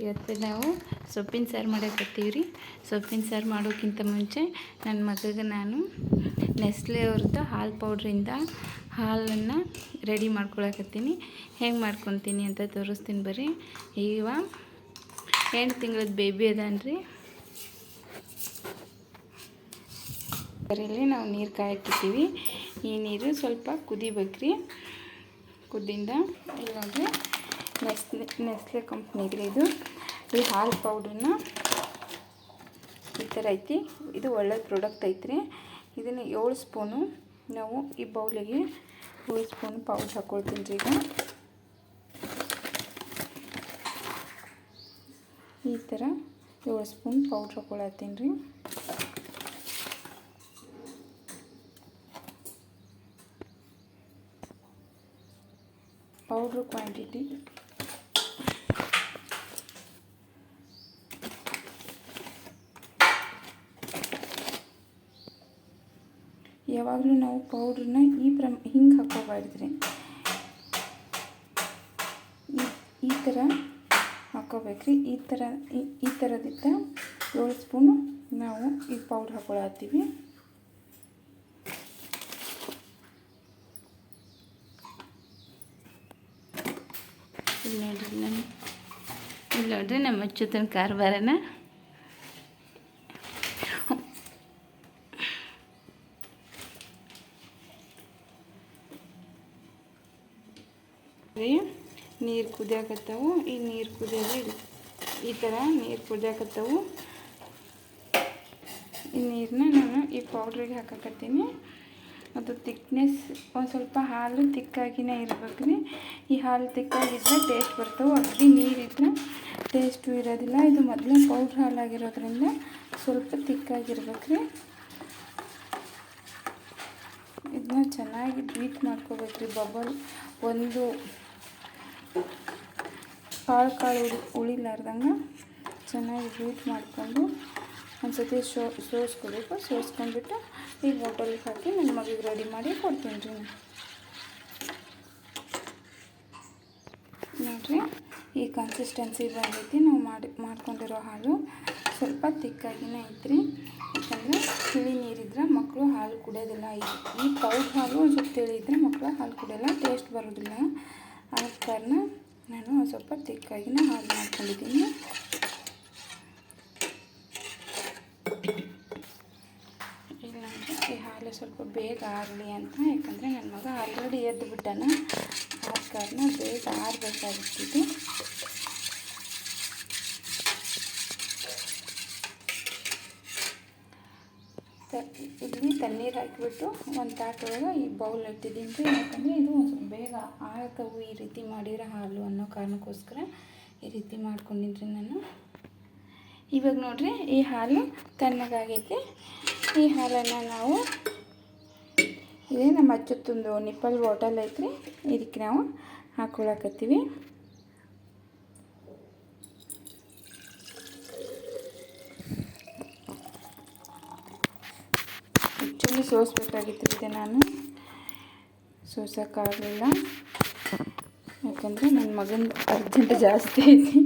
ಇವತ್ತು ನಾವು ಸೊಪ್ಪಿನ ಸಾರು ಮಾಡಕತ್ತೀವಿ ರೀ ಸೊಪ್ಪಿನ ಸಾರು ಮಾಡೋಕ್ಕಿಂತ ಮುಂಚೆ ನನ್ನ ಮಗಗೆ ನಾನು ನೆಸ್ಲೆ ಅವ್ರದ್ದು ಹಾಲು ಪೌಡ್ರಿಂದ ಹಾಲನ್ನು ರೆಡಿ ಮಾಡ್ಕೊಳಕತ್ತೀನಿ. ಹೆಂಗೆ ಮಾಡ್ಕೊತೀನಿ ಅಂತ ತೋರಿಸ್ತೀನಿ ಬರ್ರಿ. ಈಗ ಎಂಟು ತಿಂಗಳದ ಬೇಬಿ ಅದಾನ್ರಿ. ಬರೀಲಿ ನಾವು ನೀರು ಕಾಯಕ್ಕಿದ್ದೀವಿ ಈ ನೀರು ಸ್ವಲ್ಪ ಕುದಿಬೇಕ್ರಿ. ಕುದ್ದಿಂದ ಇವಾಗ ನೆಸ್ಲೆ ನೆಸ್ಲೆ ಕಂಪ್ನಿಗ್ರಿ ಇದು ಈ ಹಾಲು ಪೌಡ್ರನ್ನ ಈ ಥರ ಐತಿ. ಇದು ಒಳ್ಳೆ ಪ್ರಾಡಕ್ಟ್ ಐತ್ರಿ. ಇದನ್ನು ಏಳು ಸ್ಪೂನು ನಾವು ಈ ಬೌಲಿಗೆ ಏಳು ಸ್ಪೂನ್ ಪೌಡ್ರ್ ಹಾಕ್ಕೊಳ್ತೀನಿ ರೀ ಈಗ. ಈ ಥರ ಏಳು ಸ್ಪೂನ್ ಪೌಡ್ರ್ ಹಾಕ್ಕೊಳತ್ತೀನಿ ರೀ. ಪೌಡ್ರ್ ಕ್ವಾಂಟಿಟಿ ಯಾವಾಗಲೂ ನಾವು ಪೌಡ್ರನ್ನ ಈ ಪ್ರಮ, ಹಿಂಗೆ ಹಾಕೋಬಾರ್ದ್ರಿ. ಈ ಥರ ಹಾಕೋಬೇಕ್ರಿ. ಈ ಥರ ಈ- ಥರದಿದ್ದ ಏಳು ಸ್ಪೂನು ನಾವು ಈ ಪೌಡ್ರ್ ಹಾಕೊಳತ್ತೀವಿ. ಇಲ್ಲಿ ನೋಡ್ರಿ ನಮ್ಮ ಇಲ್ಲ ನೋಡ್ರಿ ನಮ್ಮ ಅಚ್ಚುತನ ಕಾರ್ಬಾರನ ರೀ ನೀರು ಕುದಿಯಾಕತ್ತವು. ಈ ನೀರು ಕುದಿಯೋದು ಈ ಥರ ನೀರು ಕುದಿಯಾಕತ್ತವು. ಈ ನೀರನ್ನ ನಾನು ಈ ಪೌಡ್ರಿಗೆ ಹಾಕಕತ್ತೀನಿ. ಅದು ತಿಕ್ನೆಸ್ ಒಂದು ಸ್ವಲ್ಪ ಹಾಲು ತಿಕ್ಕಾಗಿನೇ ಇರ್ಬೇಕು ರೀ ಈ ಹಾಲು ತಿಕ್ಕಾಗಿದ್ದರೆ ಟೇಸ್ಟ್ ಬರ್ತವೆ. ಅಗದಿ ನೀರಿದ್ರೆ ಟೇಸ್ಟು ಇರೋದಿಲ್ಲ. ಇದು ಮೊದಲೇ ಪೌಡ್ರ್ ಹಾಲಾಗಿರೋದ್ರಿಂದ ಸ್ವಲ್ಪ ತಿಕ್ಕಾಗಿರ್ಬೇಕು ರೀ ಇದನ್ನ ಚೆನ್ನಾಗಿ ಬೀಟ್ ಮಾಡ್ಕೋಬೇಕು ರೀ ಬಬಲ್ ಒಂದು ಕಾಳು ಕಾಳು ಉಳಿ, ಉಳಿಲಾರ್ದಂಗೆ ಚೆನ್ನಾಗಿ ಬೀಟ್ ಮಾಡಿಕೊಂಡು ಒಂದು ಸತಿ ಶೋ ಸೋಸ್ಕೋಬೇಕು. ಸೋಸ್ಕೊಂಡ್ಬಿಟ್ಟು ಈ ಬಾಟಲಿಗೆ ಹಾಕಿ ನನ್ನ ಮಗಿಗೆ ರೆಡಿ ಮಾಡಿ ಕೊಡ್ತೀನಿ ರೀ. ನೋಡಿರಿ, ಈ ಕನ್ಸಿಸ್ಟೆನ್ಸಿ ಬಂದೈತಿ. ನಾವು ಮಾಡಿ, ಮಾಡ್ಕೊಂಡಿರೋ ಹಾಲು ಸ್ವಲ್ಪ ತಿಕ್ಕಾಗಿನೇ ಐತ್ರಿ. ಯಾಕಂದರೆ ತಿಳಿ ನೀರಿದ್ರೆ ಮಕ್ಕಳು ಹಾಲು ಕುಡಿಯೋದಿಲ್ಲ. ಈ ಪೌಡ್ ಹಾಲು ಸ್ವಲ್ಪ ತಿಳಿದ್ರೆ ಮಕ್ಕಳು ಹಾಲು ಕುಡಿಯೋಲ್ಲ ಟೇಸ್ಟ್ ಬರೋದಿಲ್ಲ. ಆದ ಕಾರಣ ನಾನು ಸ್ವಲ್ಪ ತಿಕ್ಕಾಗಿನೇ ಹಾಲು ಮಾಡ್ಕೊಂಡಿದ್ದೀನಿ. ಹಾಲು ಸ್ವಲ್ಪ ಬೇಗ ಆರಲಿ ಅಂತ. ಯಾಕಂದರೆ ನನ್ನ ಮಗ ಆಲ್ರೆಡಿ ಎದ್ದು ಬಿಟ್ಟಾನ ಆದ ಕಾರಣ ಬೇಗ ಆರಬೇಕಾಗಿತ್ತು ಇಲ್ಲಿ ತಣ್ಣೀರು ಹಾಕಿಬಿಟ್ಟು ಒಂದು ತಾಟೊಳಗೆ ಈ ಬೌಲ್ ಇಟ್ಟಿದ್ದೀನಿ ಯಾಕಂದರೆ ಇದು ಸ್ವಲ್ಪ ಬೇಗ ಆಳ್ತವು ಈ ರೀತಿ ಮಾಡಿರೋ ಹಾಲು ಅನ್ನೋ ಕಾರಣಕ್ಕೋಸ್ಕರ ಈ ರೀತಿ ಮಾಡ್ಕೊಂಡಿದ್ರಿ ನಾನು. ಇವಾಗ ನೋಡ್ರಿ, ಈ ಹಾಲು ತಣ್ಣಗಾಗೈತಿ. ಈ ಹಾಲನ್ನು ನಾವು ಇದೇ ನಮ್ಮ ಅಚ್ಚತ್ತೊಂದು ನಿಪ್ಪಲ್ ಬಾಟಲ್ ಐತ್ರಿ, ಇದಕ್ಕೆ ನಾವು ಹಾಕ್ಕೊಳಕತ್ತೀವಿ ಆ್ಯಕ್ಚುಲಿ ಸೋಸ್ಬೇಕಾಗಿತ್ತು ಇದೆ ನಾನು. ಸೋಸೋಕ್ಕಾಗಲಿಲ್ಲ ಯಾಕಂದರೆ ನನ್ನ ಮಗನ ಅರ್ಜೆಂಟ್ ಜಾಸ್ತಿ ಐತಿ.